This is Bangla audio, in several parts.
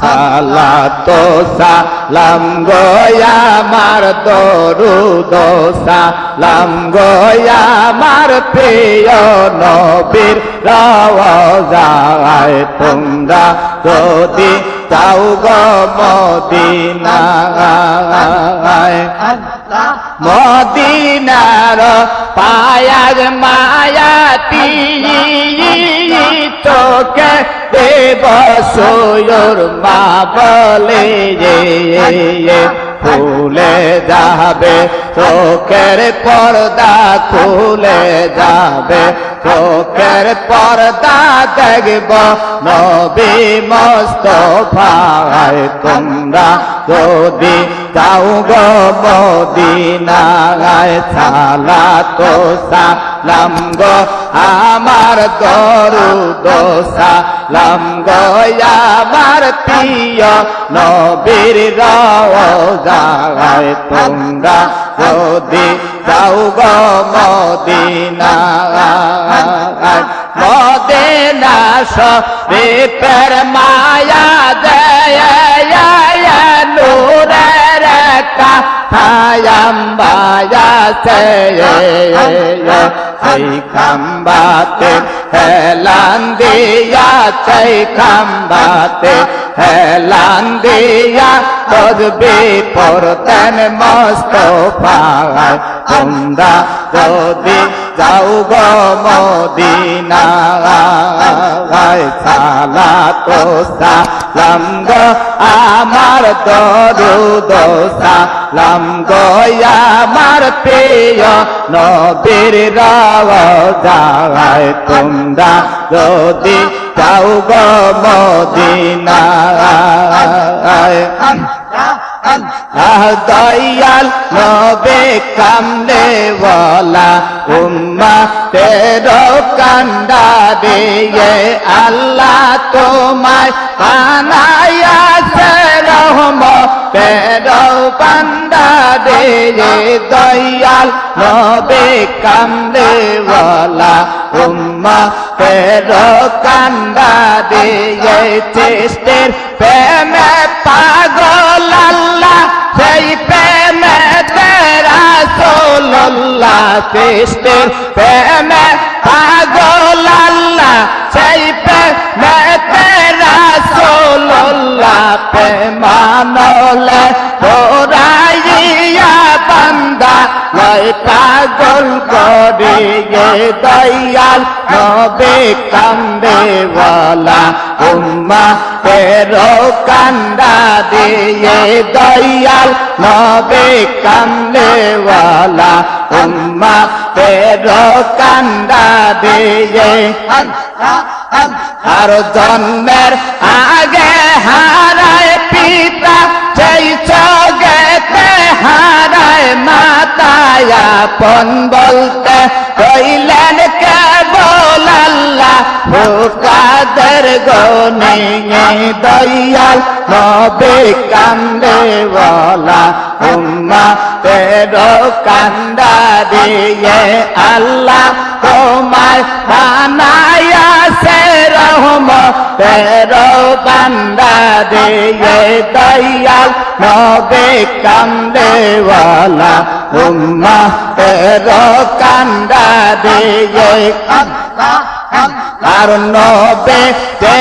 সালাতো সালাম গোয়া মার দরুদ সালাম গোয়া মার প্রিয় নবীর রওজায়। তোমরা যদি চাও গো মদিনায়, মদিনার পায়ার মায়াতি তোকে দেব সৈর মা বলে ফুলে যাবে, চোখের পর্দা খুলে যাবে, চোখের পর্দা দেখব নবী মস্তফায়। তোমরা যদি যাও গো মদিনায় সালা তো সালাম গো আমার দরুদ সালাম গো, আমার প্রিয় নবীর রওজায় তোমরা যদি যাও গো মদিনায়, মদিনা শরীফের মায়া দেয়। খাম্বাতে হেলান দিয়া সেই খাম্বাতে হেলান দিয়া তদবি পরতেন মস্ত পায় তোমরা যদি যাও গো মদিনায় সালা তো সালাম গো আমার দরুদ সালাম গো আমার প্রিয় নবীর রওজায় তোমরা যদি যাও গো মদিনায় আহ, দয়াল নবে কামলে ওয়ালা উম্মা তেরো কান্দা দে আল্লাহ তোমায় বানায়াছে রহম তেরো দে দয়াল নবে কামলে ওয়ালা উম্মা তেরো কান্দা দে চেষ্টের প্রেমে পাগল সোল্লাহ কৃষ্ণের প্রেমে পাগল আল্লাহ সেই প্রেমে তেরা সোল্লাহ প্রেমানলে বান্দা লয় পাগল করিয়ে দয়াল নবে কান্দে ওয়ালা উম্মা তেরো কান্দা দিয়ে দয়াল নবে কান্দে ওয়ালা উম্মা তেরো কান্দা দিয়ে আর জন্মের আগে হারায় আপন বলতে কইলেন কে বল আল্লাহ ফুকাদের গনে দয়াল, নবে কান্দে বলা উম্মা তেরো কান্দা দিয়ে আল্লাহ তোমায় বানায়া রহম তেরো বান্দা দিয়ে দয়াল নবে কান্দেওয়ালা উম্মা তেরো কান্দা দিয়ে আর নবে তে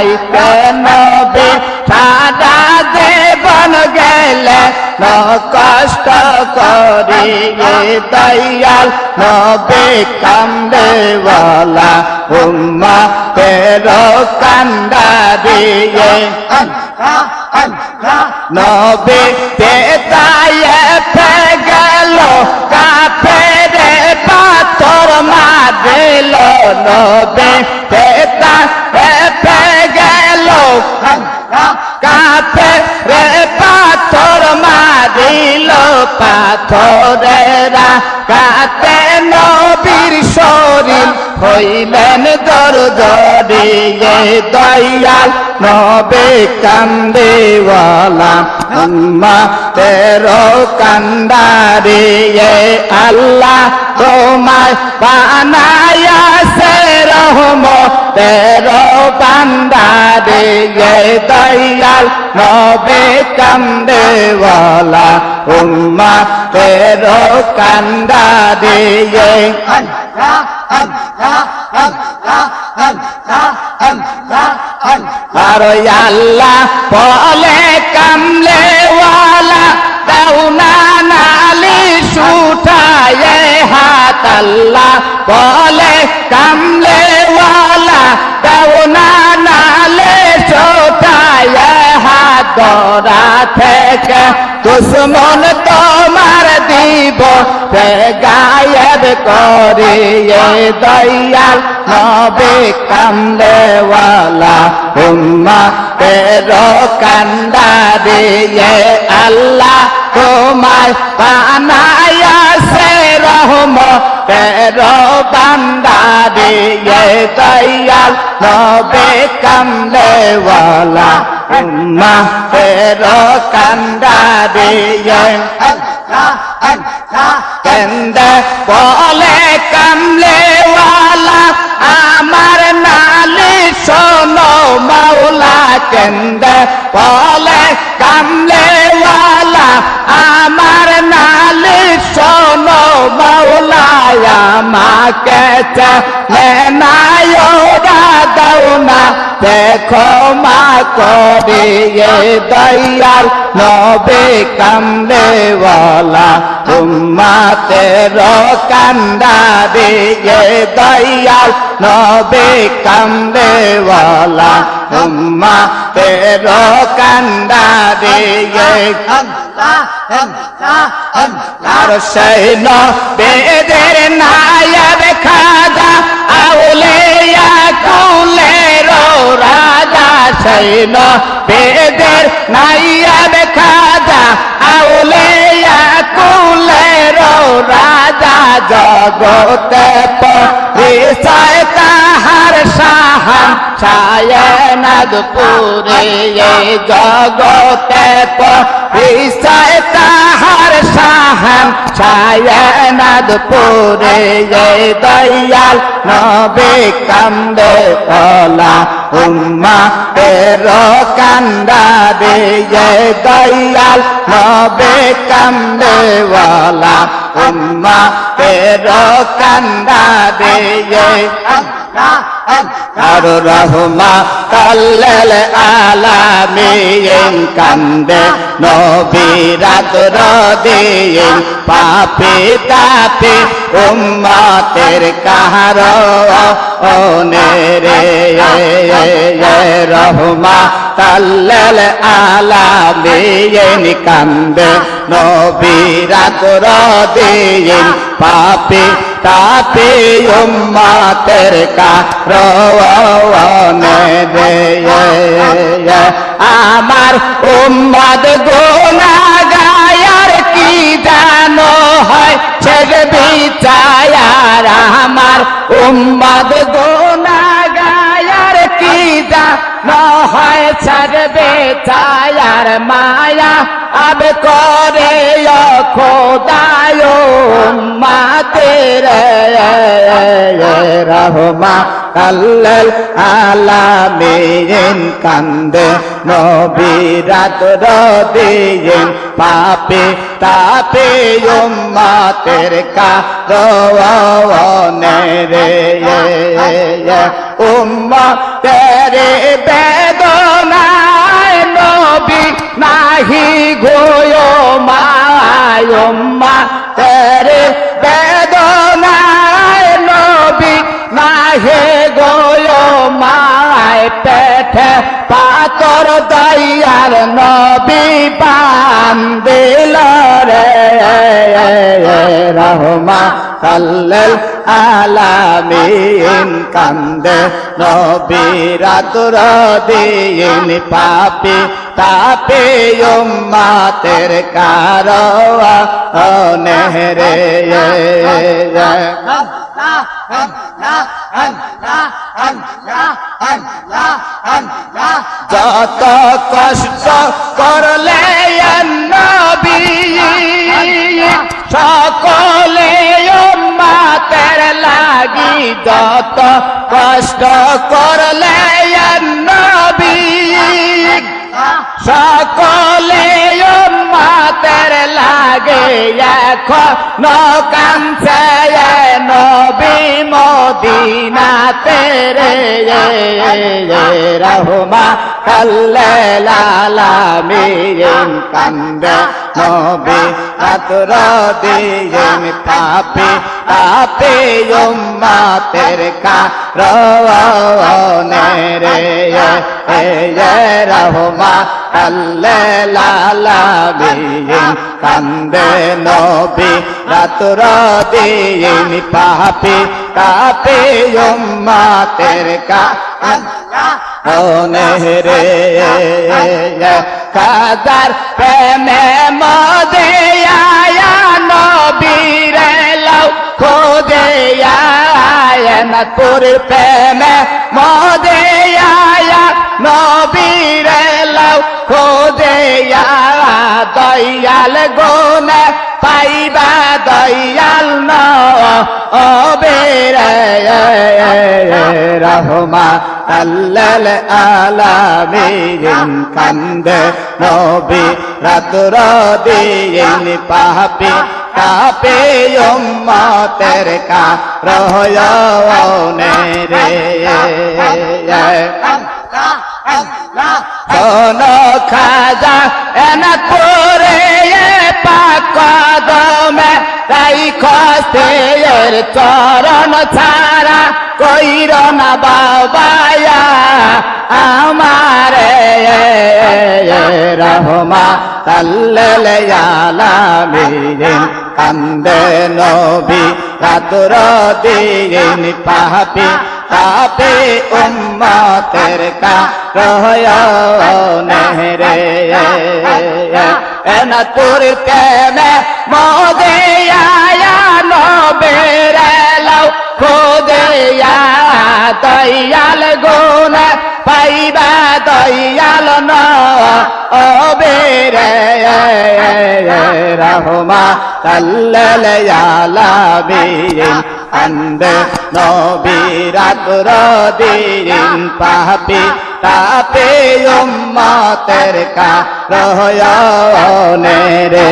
তাই নবে সারা জীবন গেলে ন কষ্ট করিয়ে দয়াল। নবে কান্দে উম্মা তেরো কান্দা দিয়ে নবে তেতায়ে ফে গেল কাফেরে পাথর মারিল। নবে পাথরেরা কাতে নবীর শরীর, হইলেন দর জড়িয়ে দয়াল, নবে কান্দেওয়ালা উম্মা তেরো কান্দারে আল্লাহ তোমায় বানায়া সে রহম তেরো বান্দারে দয়াল নবে কান্দেওয়ালা উম্মা তেরো কান্দারে. আর আল্লাহ বলে কামলে ওয়ালা সুঠায়ে হাত আল্লাহ বলে, কামলে ওয়ালা দাউনা নালে সুঠায়ে হাত দরা থেকে। দুশ্মন তোমার দিব গায়েব করিয়ে দয়াল নবে কামলেওয়ালা উম্মা তেরো কান্দা দিয়ে আল্লাহ তোমায় বানায়া সে রহম তেরো বান্দা দিয়ে দয়াল নবে কামলেওয়ালা উম্মা তেরো কান্দা দিয়ে Allah, Allah, কেন্দে বলে কামলেওয়ালা আমার নালি শোনো মাওলা কেন্দে বলে কামলেওয়ালা আমার নালি শোনো মাওলা আমাকে নেনায়োরা দৌনা দেখো মা করিয়ে দয়াল নবে কামলেওয়ালা উম্মা তেরো কান্দা দিয়ে দয়াল নবে কামলেওয়ালা উম্মা তেরো কান্দা দিয়ে Allah, Allah, Allah. আর সৈন বেদের নায়ব সৈন বেদের নায়ব খাজা আউলিয়া কুলের রাজা জগতে তাহার সাহান ছায়নাদ পুরে জগতে পরিচয় তাহার সাহান ছায়নাদ পুরে দয়াল নবে কান্দে কলা উম্মা তেরো কান্দা দে দয়াল নবে কান্দে ওয়ালা উম্মা তেরো কান্দা দে Allah, Allah. আর রহমা কাল্লাল আলামিন কান্দে নবীরাত রদিন পাপি তাপি উম্মতের কাহার ওনে রে রহমা কাল্লাল আলামিন কান্দে নবীরাত রদিন পাপি তাপি উম্মতের কারণে রে আমার উম্মাদ গোনা গায়ার কি জানো হয়? ছেড়ে বিচায়ার আমার উম্মদ ছাড়বে চায়ার মায়া আব করে খোদায় মাতের রহমা কাল্লাল আলামিন কান্দে নবীরাত রদিন পাপে তাপে উম্মাতের কারণে রে উম্মা তেরে মায়ম্মা তেরে বেদনায় নবী নাহে গোয় মায় পেঠে পাতর দয়ার নবী বান্দিল রে রহমা সাল্লাল আলামিন কান্দে নবী রাতুর দিন পাপি তাপে উম্মাতের কারওয়া নেহরে যত কষ্ট করলে নবী সকলে উম্মাতের লাগি। যত কষ্ট করলে সকলে মাতের লাগে এখন কাঞ্চে নবী মদিনা তেরে রহমা কাল্লে লালামিন কান্দে। নবী রাতুর দিন পাপি পাপি উম্মাতের কারণে রে এ রহমা কাল্লে লালামিন কান্দে নবী রাতুর দিন পাপি পাপি উম্মাতের কারণে রে কাদার প্রেমে মদে আয়া নবীরে লাউ খোদে আয়া তোর প্রেমে মদে আয়া নবীরে লাউ খোদে দয়াল গোনে পাইবা দয়াল ন অবেরে রহমা আল্লাল আলামিন কান্দে নবী রাতুর দিন পাপি কাপে উম্মতের কা রহয়নে রে। কোন খাজা এনা করে পাকদমে তাই খস্তের চরণ ছাড়া কইর না বাবায়া। আমারে রহমা তাল্লালামিন কান্দে নবী রাতুর দিন পাপি তাপে উম্মতের কা রহয়নে রে এনা তোর কেমে মদে আয়া নবেরে লাউ? খোদে দয়াল গুণ পাইবা দয়াল ন অবেরে রহমা তাল্লালামিন আন্দ নবীরাত রদিন পাপি তাপে উম্মতের কা রহয়নে রে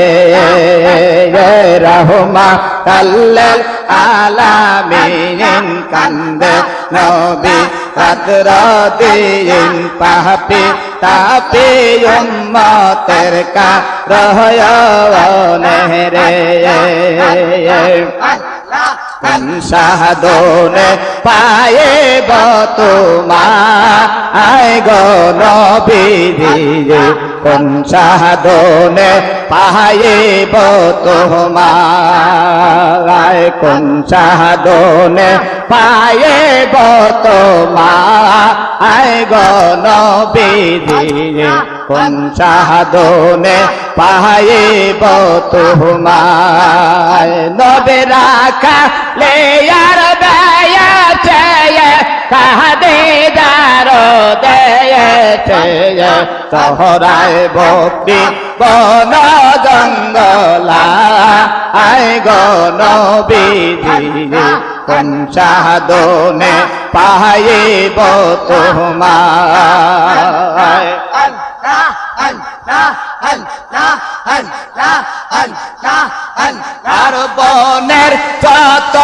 রহমা কাল্লাল আলামিন কান্দে নবী রাতুর দিন পাপি, তাপে উম্মতের কা রহয়নে রে সাধনে পায়ে বতুমা, আয় গো নবীরে কোন সাধনে পায়ে বতুমা, আয় কোন সাধনে পায়ে বতুমা আয় গো নবীরে কোন সাধনে পায়ে বতুমায় নবে রাখা লে আর বেয়া চেয়ে কাহাদে দারো দেয়েছে, সহরায় ভক্তি বন জঙ্গলা। আয় গণ বিধি কোন পায়ে বতুমায় আর বনের যত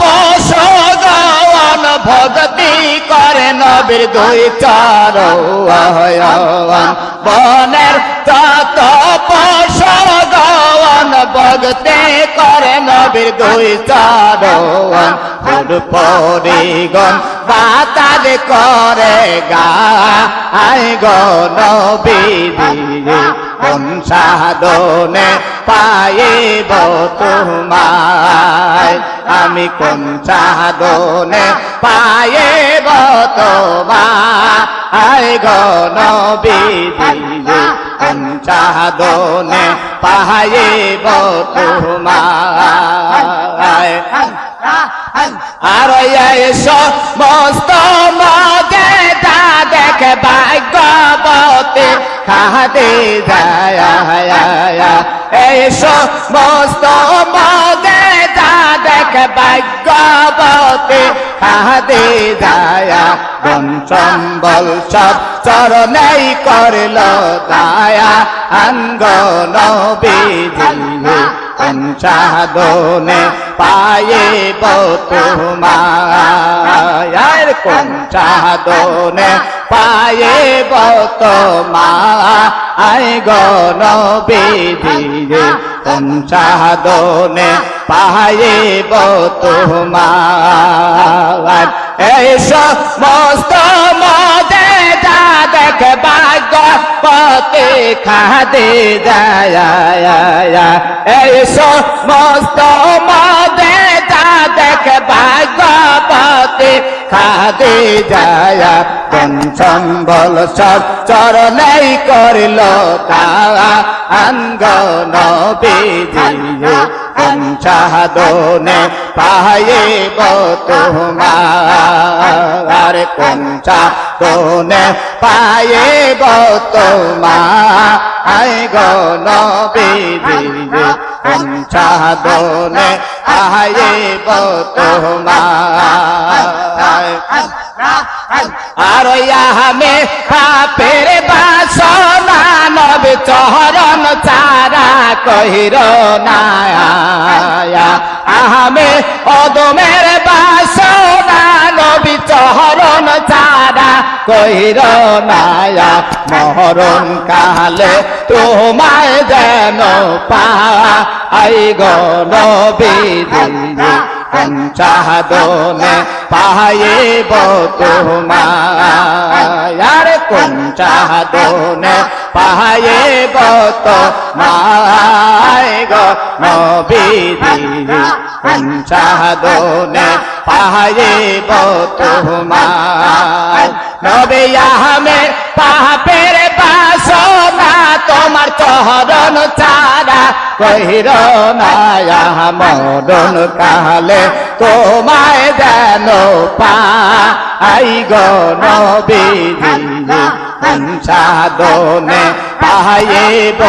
পশুগণ ভক্তি করে নবীর দুই চরণ বনের যত পশুগণ ভক্তি করে নবীর দুই চরণ ফুল পরিগণ বাতার করে গা। আই গণ বিধি কোন সাধনে পাইব তোমায়? আমি কোন সাধনে পাইব তোমায়? আই গণ বিধি পঞ্চাদনে পাহাইব তোমায়। আর এসো মস্ত মজে যা দেখে ভাগ্যবতী। খাদে যায় এসো, মস্ত মজে যা দেখে ভাগ্যবতী খাদে দায়া বঞ্চম্বল সব চরণেই করল দায়া। আঙ্গন বিধিলে পঞ্চাদনে পায়ে তোমার পঞ্চাদনে পায়ে বত মা আই গণ বিধিরে পঞ্চাদনে পায়ে তোমার এই সমস্ত মদে দেখ ভাগ্য পতে খাদে যায় এই সমস্ত মদে দেখ পতে খাদে যায় সম্বল সব চরণেই করল তারা। আঙ্গন বেদিয়ে পঞ্চাদনে পায়ে তোমার। পঞ্চাদনে পায়ে তোমার। আই গণ বেদিয়ে পঞ্চাদনে পায়ে তোমার। আর ইয়ামে পাপের বাসনা নব চরণ চারা কহির না আহামে অদমের বাসনা কহির নায়া মহরণ কালে তোমায় যেন পা আই গণ বিদিন পঞ্চাদনে পায়ে তোমার পঞ্চাদনে পায়ে তোমায় গো নবীদি পঞ্চাদনে পায়ে তোমার নবে আহমে পাপের বাসনা, তোমার চরণ চারা কহির নায়া মরণ কালে তোমায় যেন পা আই গণ বিধি পঞ্চাদনে পাইব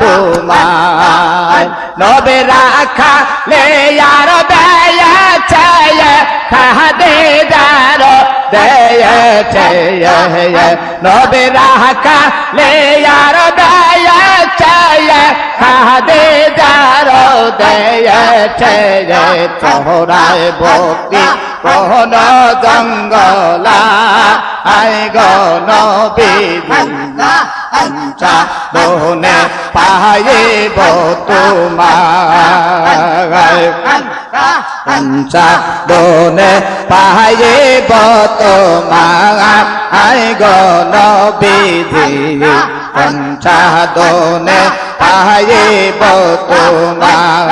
তোমার নবে রাখা লে আর ব্যয় চায়, খাদে চায় নবে রাখা লে আর ব্যয় চায়, খাদে দার দেয় চায় চহরায় বকি কোন জঙ্গলা আই গণ পঞ্চা দোনে পাইব তোমার পঞ্চা দোনে পাইব তোমার আই গণ বিধি পঞ্চা দোনে পাইব তোমার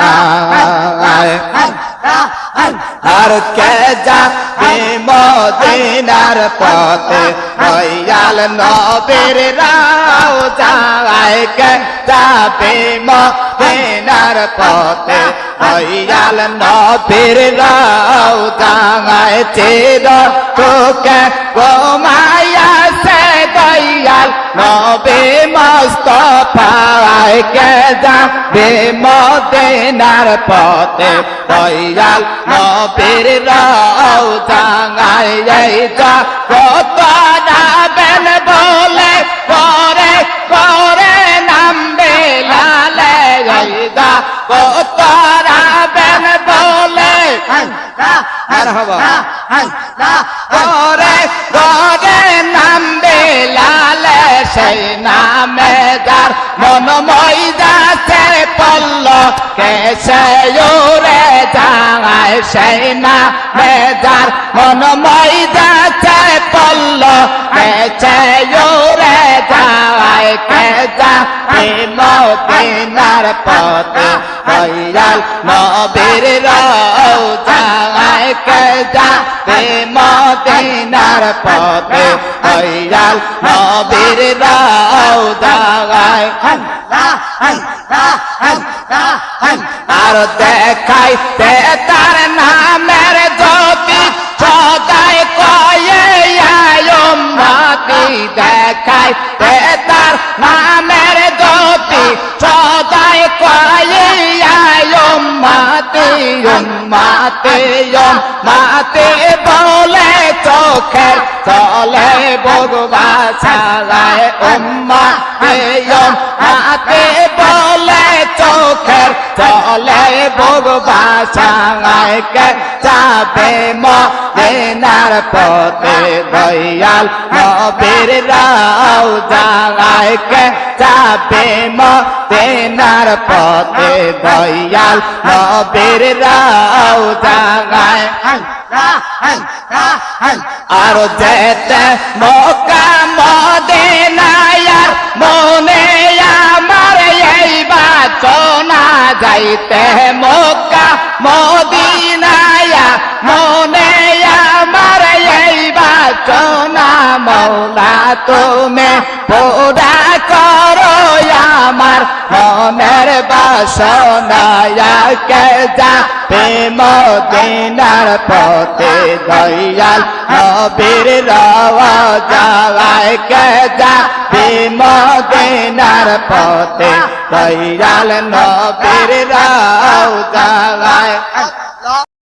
আর কে যাবে মদিনার পথে, দয়াল নবীর রাও যায় কে যাবে মদিনার পথে, দয়াল নবীর রাও যায় চেদ তোকে গোমায়া নবে মস্তফায় কে যাবে মদিনার পথে দয়াল নবীর রাও জাঙায় যা কত যাবেন বলে করে করে নামবে লালে যা কত যাবেন বলে আর হবা করে করে নামবে সেই নামে যার মন ময়দাতে পল্ল কেসে ওরে যায় সেই নামে যার মন ময়দাতে পল্ল কেসে ওরে যায় কে যা মদিনার পথে দয়াল নবীর রাও যায় কে যা মদিনার পথে দয়াল নবীর রাও যায় আর দেখাইতে তার নামের জ্যোতি সদাই কয়ে মাতি দেখাইতে তার নামের জ্যোতি সদাই কয়ে মাতি মাতে মাতে বলে চোখের চলে ভগবা ছাড়ায় উম্মা হাতে বলে চোখের চলে ভগবা ছাড়ায় কে যাবে মদিনার পথে দয়াল নবীর রাও জাগায় কে যাবে মদিনার পথে দয়াল নবীর রাও জাগায় আর যেতে মক্কা যাইতে মক্কা মদিনায়া মনে আমার এই বাচনা মৌলা তুমি পোড়া করো। আমার মনের বাসনায়া যা মদিনার পথে দয়াল, নবীর যাওয়ায় কে যা মদিনার পথে দয়াল, নবীর যাওয়ায়